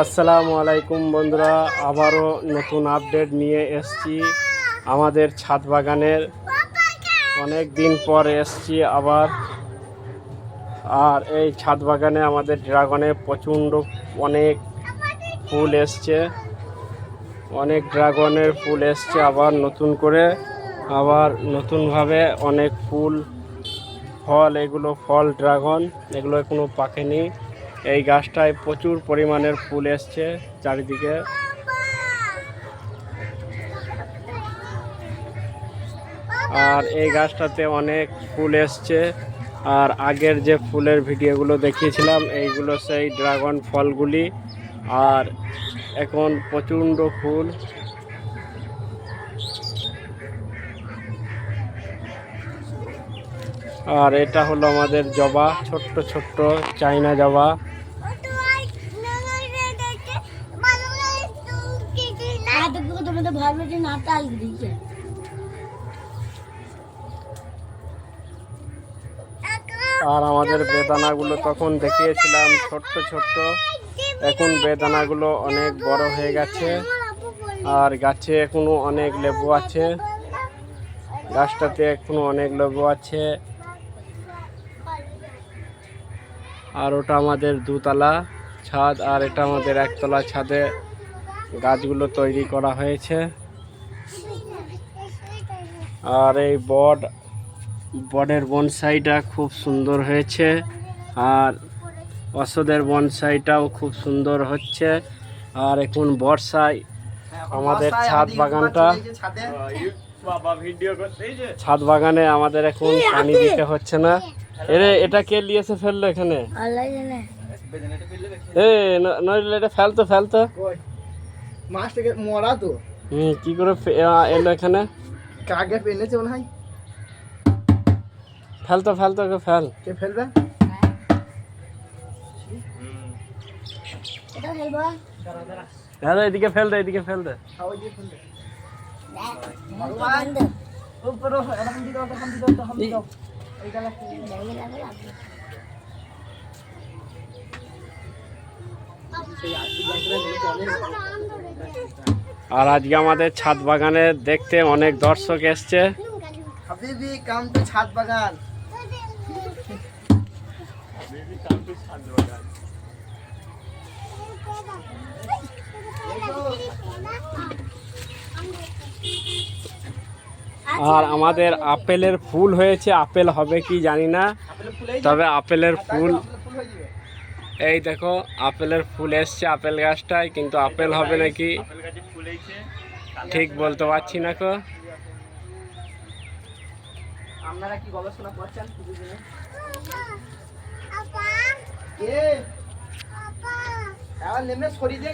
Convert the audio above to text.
আসসালামু আলাইকুম বন্ধুরা, আবারও নতুন আপডেট নিয়ে এসছি আমাদের ছাদ বাগানের। অনেক দিন পর এসছি আবার। আর এই ছাদ বাগানে আমাদের ড্রাগনে প্রচণ্ড অনেক ফুল এসছে। অনেক ড্রাগনের ফুল এসছে আবার নতুন করে। আবার নতুনভাবে অনেক ফুল, ফল, এগুলো ফল, ড্রাগন, এগুলো এখনও পাকেনি। এই গাছটায় প্রচুর পরিমাণের ফুল এসছে চারিদিকে। আর এই গাছটাতে অনেক ফুল এসছে। আর আগের যে ফুলের ভিডিওগুলো দেখিয়েছিলাম, এইগুলো সেই ড্রাগন ফলগুলি। আর এখন প্রচণ্ড ফুল। আর এটা হলো আমাদের জবা, ছোট্ট ছোট্ট চাইনা জবা। আর আমাদের বেদানাগুলো তখন দেখিয়েছিলাম, ছোট্ট ছোট্ট। এখন বেদানাগুলো অনেক বড় হয়ে গেছে, আর গাছে এখনও অনেক লেবু আছে। গাছটাতে এখনও অনেক লেবু আছে। আর ওটা আমাদের দুতলা ছাদ আর এটা আমাদের একতলা ছাদে গাছগুলো তৈরি করা হয়েছে। আর এই বড বডের বনসাইটা খুব সুন্দর হয়েছে আর অসদের বনসাইটাও খুব সুন্দর হচ্ছে। আর এখন বর্ষায় আমাদের ছাদ বাগানটা ছাদ। বাগানে আমাদের এখন পানি দিতে হচ্ছে না। এরে এটা কে নিয়েছে ফেলল এখানে? আল্লাহ জানে। এ নইলে এটা ফেলতো ফেলতো। মাছটাকে মরা তো। হুম কি করে এলো এখানে? কাকে পেনেছে মনে হয়? ফেলতো ফেলতো ওকে ফেল। কে ফেলবে? হ্যাঁ এদিকে ফেল দে এদিকে ফেল দে। বন্ধ। উপরে আর আজকে আমাদের ছাদ বাগানে দেখতে অনেক দর্শক এসছে। হাবিবি কাম তো ছাদ বাগান। আর আমাদের আপেলের ফুল হয়েছে আপেল হবে কি জানি না তবে আপেলের ফুল এই দেখো আপেলের ফুল এসছে আপেল গাছটায় কিন্তু আপেল হবে নাকি? ঠিক বলতে পারছি না কো আপনারা কি গবেষণা করছেন নেমে সরিয়ে দিয়ে